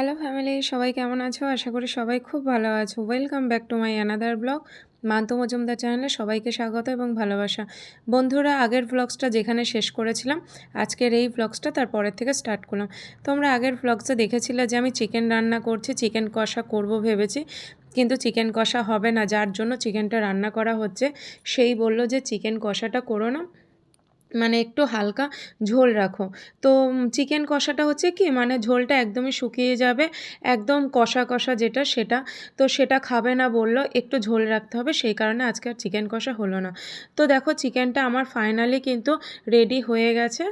Hello family সবাই কেমন আছো? আশা করি সবাই খুব ভালো আছো। Welcome back to my another blog Mantu Majumdar চ্যানেলে সবাইকে স্বাগত এবং ভালোবাসা। বন্ধুরা, আগের ব্লগসটা যেখানে শেষ করেছিলাম, আজকের এই ব্লগসটা তারপরের থেকে স্টার্ট করলাম। তোমরা আগের ব্লগসে দেখেছিলে যে আমি চিকেন রান্না করছি চিকেন কষা করব ভেবেছি, কিন্তু চিকেন কষা হবে না। যার জন্য চিকেনটা রান্না করা হচ্ছে, সেই বলল যে চিকেন কষাটা করো না। মানে একটু হালকা ঝোল রাখো। তো চিকেন কষাটা হচ্ছে কি? মানে ঝোলটা একদমই শুকিয়ে যাবে, একদম কষা কষা যেটা সেটা। তো সেটা খাবে না বলল একটু ঝোল রাখতে হবে, সেই কারণে আজকে আর চিকেন কষা হলো না। তো দেখো চিকেনটা আমার ফাইনালি কিন্তু রেডি হয়ে গেছে।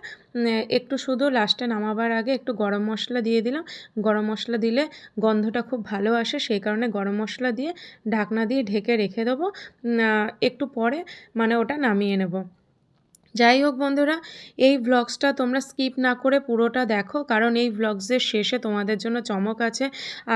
একটু শুধু লাস্টে নামাবার আগে একটু গরম মশলা দিয়ে দিলাম। গরম মশলা দিলে গন্ধটা খুব ভালো আসে, সেই কারণে গরম মশলা দিয়ে ঢাকনা দিয়ে ঢেকে রেখে দেবো। একটু পরে মানে ওটা নামিয়ে নেব। যাই হোক বন্ধুরা, এই ভ্লগসটা তোমরা স্কিপ না করে পুরোটা দেখো, কারণ এই ভ্লগসের শেষে তোমাদের জন্য চমক আছে।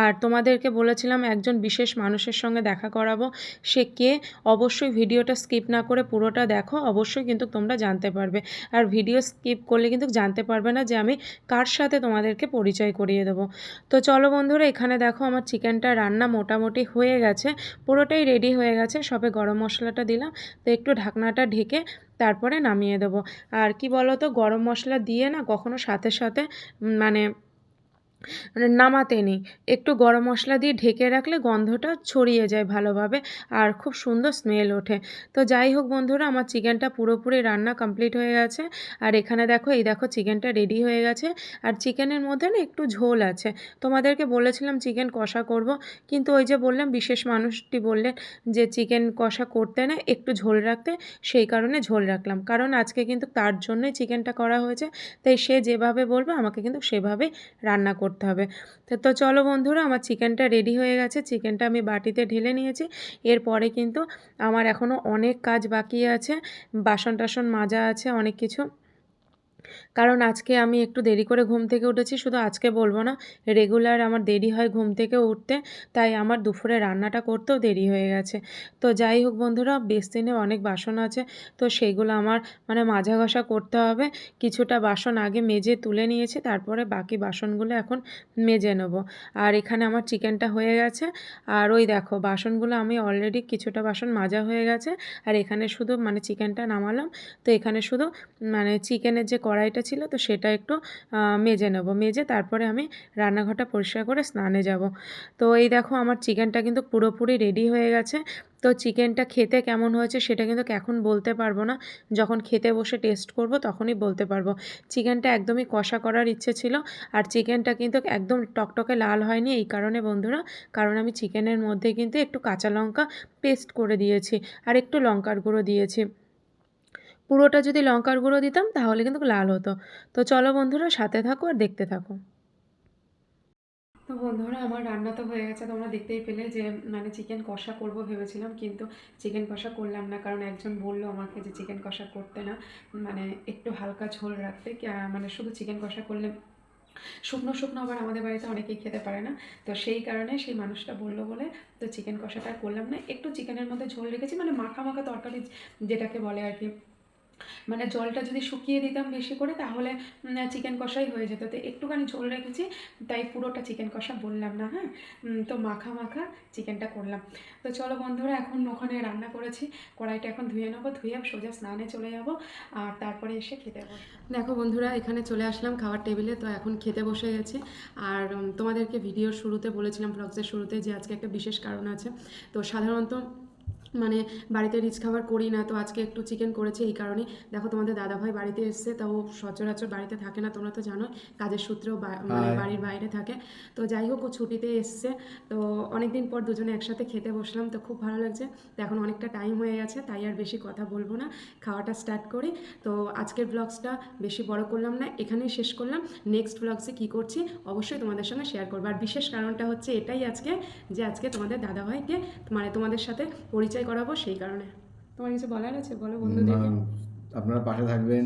আর তোমাদেরকে বলেছিলাম একজন বিশেষ মানুষের সঙ্গে দেখা করাবো, সে কে? অবশ্যই ভিডিওটা স্কিপ না করে পুরোটা দেখো, অবশ্যই কিন্তু তোমরা জানতে পারবে। আর ভিডিও স্কিপ করলে কিন্তু জানতে পারবে না যে আমি কার সাথে তোমাদেরকে পরিচয় করিয়ে দেবো। তো চলো বন্ধুরা, এখানে দেখো আমার চিকেনটা রান্না মোটামুটি হয়ে গেছে, পুরোটাই রেডি হয়ে গেছে, সবে গরম মশলাটা দিলাম, তো একটু ঢাকনাটা ঢেকে তারপরে নামিয়ে দেবো। আর কি বলো তো গরম মশলা দিয়ে না কখনো সাথে সাথে মানে মানে নামাতে নেই। একটু গরম মশলা দিয়ে ঢেকে রাখলে গন্ধটা ছড়িয়ে যায় ভালোভাবে আর খুব সুন্দর স্মেল ওঠে। তো যাই হোক বন্ধুরা, আমার চিকেনটা পুরোপুরি রান্না কমপ্লিট হয়ে গেছে। আর এখানে দেখো, এই দেখো চিকেনটা রেডি হয়ে গেছে। আর চিকেনের মধ্যে না একটু ঝোল আছে। তোমাদেরকে বলেছিলাম চিকেন কষা করব, কিন্তু ওই যে বললাম, বিশেষ মানুষটি বললেন যে চিকেন কষা করতে না একটু ঝোল রাখতে, সেই কারণে ঝোল রাখলাম। কারণ আজকে কিন্তু তার জন্যই চিকেনটা করা হয়েছে, তাই সে যেভাবে বলবে, আমাকে কিন্তু সেভাবেই রান্না করতে হবে। তো তো চলো বন্ধুরা, আমার চিকেনটা রেডি হয়ে গেছে। চিকেনটা আমি বাটিতে ঢেলে নিয়েছি। এরপরে কিন্তু আমার এখনও অনেক কাজ বাকি আছে। বাসন টাসন মাজা আছে, অনেক কিছু। কারণ আজকে আমি একটু দেরি করে ঘুম থেকে উঠেছি, শুধু আজকে বলব না, রেগুলার আমার দেরি হয় ঘুম থেকে উঠতে, তাই আমার দুপুরে রান্নাটা করতেও দেরি হয়ে গেছে। তো যাই হোক বন্ধুরা, বেসিনে অনেক বাসন আছে, তো সেগুলো আমার মানে মাজা ঘষা করতে হবে। কিছুটা বাসন আগে মেজে তুলে নিয়েছি, তারপরে বাকি বাসনগুলো এখন মেজে নেব। আর এখানে আমার চিকেনটা হয়ে গেছে, আর ওই দেখো বাসনগুলো আমি অলরেডি কিছুটা বাসন মাজা হয়ে গেছে, আর এখানে শুধু মানে চিকেনটা নামালাম, তো এখানে শুধু মানে চিকেনের যে কড়াইটা ছিল, তো সেটা একটু মেজে নেব। মেজে তারপরে আমি রান্নাঘরটা পরিষ্কার করে স্নানে যাব। তো এই দেখো আমার চিকেনটা কিন্তু পুরোপুরি রেডি হয়ে গেছে। তো চিকেনটা খেতে কেমন হয়েছে সেটা কিন্তু এখন বলতে পারব না। যখন খেতে বসে টেস্ট করব তখনই বলতে পারব। চিকেনটা একদমই কষা করার ইচ্ছে ছিল আর চিকেনটা কিন্তু একদম টকটকে লাল হয়নি এই কারণে বন্ধুরা, কারণ আমি চিকেনের মধ্যে কিন্তু একটু কাঁচা লঙ্কা পেস্ট করে দিয়েছি আর একটু লঙ্কার গুঁড়ো দিয়েছি। পুরোটা যদি লঙ্কার গুঁড়ো দিতাম, তাহলে কিন্তু লাল হতো। তো চলো বন্ধুরা, সাথে থাকো আর দেখতে থাকো। তো বন্ধুরা, আমার রান্না তো হয়ে গেছে। তোমরা দেখতেই পেলে যে মানে চিকেন কষা করব ভেবেছিলাম, কিন্তু চিকেন কষা করলাম না। কারণ একজন বলল আমাকে যে চিকেন কষা করতে না মানে একটু হালকা ঝোল রাখতে। মানে শুধু চিকেন কষা করলে শুকনো শুকনো আবার আমাদের বাড়িতে অনেকেই খেতে পারে না। তো সেই কারণে সেই মানুষটা বলল বলে, তো চিকেন কষাটা করলাম না। একটু চিকেনের মধ্যে ঝোল রেখেছি। মানে মাখা মাখা তরকারি যেটাকে বলে আর কি। মানে জলটা যদি শুকিয়ে দিতাম বেশি করে, তাহলে চিকেন কষাই হয়ে যেত। তো একটুখানি ঝোল রেখেছি, তাই পুরোটা চিকেন কষা বললাম না হ্যাঁ? তো মাখা মাখা চিকেনটা করলাম। তো চলো বন্ধুরা, এখন ওখানে রান্না করেছি, কড়াইটা এখন ধুয়ে নেব, ধুয়ে সোজা স্নানে চলে যাব, আর তারপরে এসে খেতে বসবো। দেখো বন্ধুরা, এখানে চলে আসলাম খাওয়ার টেবিলে, তো এখন খেতে বসে গেছি। আর তোমাদেরকে ভিডিওর শুরুতে বলেছিলাম ব্লগসের শুরুতে যে আজকে একটা বিশেষ কারণ আছে। তো সাধারণত মানে বাড়িতে রিচ খাবার করি না তো আজকে একটু চিকেন করেছি এই কারণে। দেখো তোমাদের দাদাভাই বাড়িতে এসছে তাও সচরাচর বাড়িতে থাকে না তোমরা তো জানো কাজের সূত্রেও মানে বাড়ির বাইরে থাকে। তো যাই হোক ও ছুটিতে এসছে তো অনেকদিন পর দুজনে একসাথে খেতে বসলাম তো খুব ভালো লাগছে। তো এখন অনেকটা টাইম হয়ে গেছে তাই আর বেশি কথা বলব না। খাওয়াটা স্টার্ট করি। তো আজকের ব্লগসটা বেশি বড় করলাম না এখানেই শেষ করলাম। নেক্সট ব্লগসে কী করছি অবশ্যই তোমাদের সঙ্গে শেয়ার করব। আর বিশেষ কারণটা হচ্ছে এটাই আজকে যে আজকে তোমাদের দাদাভাইকে মানে তোমাদের সাথে পরিচয় করাবো সেই কারণে। তোমার কিছু বলার আছে? বলো বন্ধুদেরকে। না, আপনারা পাশে থাকবেন।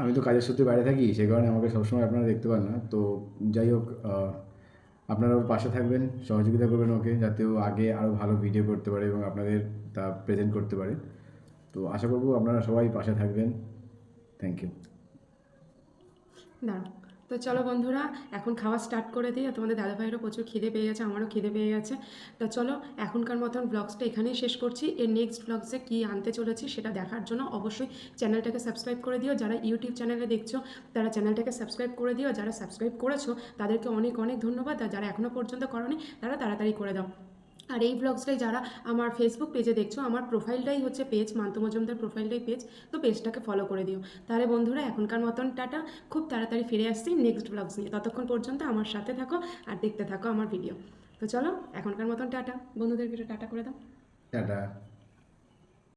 আমি তো কাজের সূত্রে বাইরে থাকি সেই কারণে আমাকে সবসময় আপনারা দেখতে পান না। তো যাই হোক আপনারা ওর পাশে থাকবেন সহযোগিতা করবেন ওকে যাতে ও আগে আরও ভালো ভিডিও করতে পারে এবং আপনাদের তা প্রেজেন্ট করতে পারে। তো আশা করব আপনারা সবাই পাশে থাকবেন। থ্যাংক ইউ দাঁড়াও। তো চলো বন্ধুরা, এখন খাওয়া স্টার্ট করে দিই। আর তোমাদের দাদাভাইয়েরও প্রচুর খিদে পেয়ে গেছে, আমারও খিদে পেয়ে গেছে। তো চলো, এখনকার মতন ব্লগসটা এখানেই শেষ করছি। এর নেক্সট ব্লগসে কী আনতে চলেছি সেটা দেখার জন্য অবশ্যই চ্যানেলটাকে সাবস্ক্রাইব করে দিও। যারা ইউটিউব চ্যানেলে দেখছ, তারা চ্যানেলটাকে সাবস্ক্রাইব করে দিও। যারা সাবস্ক্রাইব করেছ, তাদেরকে অনেক অনেক ধন্যবাদ। আর যারা এখনও পর্যন্ত করনি, তারা তাড়াতাড়ি করে দাও। আর এই ব্লগসটাই যারা আমার ফেসবুক পেজে দেখছ, আমার প্রোফাইলটাই হচ্ছে পেজ মান্ত মজুমদার প্রোফাইলটাই পেজ তো পেজটাকে ফলো করে দিও। তাহলে বন্ধুরা, এখনকার মতন টাটা, খুব তাড়াতাড়ি ফিরে আসছি নেক্সট ব্লগস নিয়ে। ততক্ষণ পর্যন্ত আমার সাথে থাকো আর দেখতে থাকো আমার ভিডিও তো চলো, এখনকার মতন টাটা। বন্ধুদেরকে টাটা করে দাও। টাটা।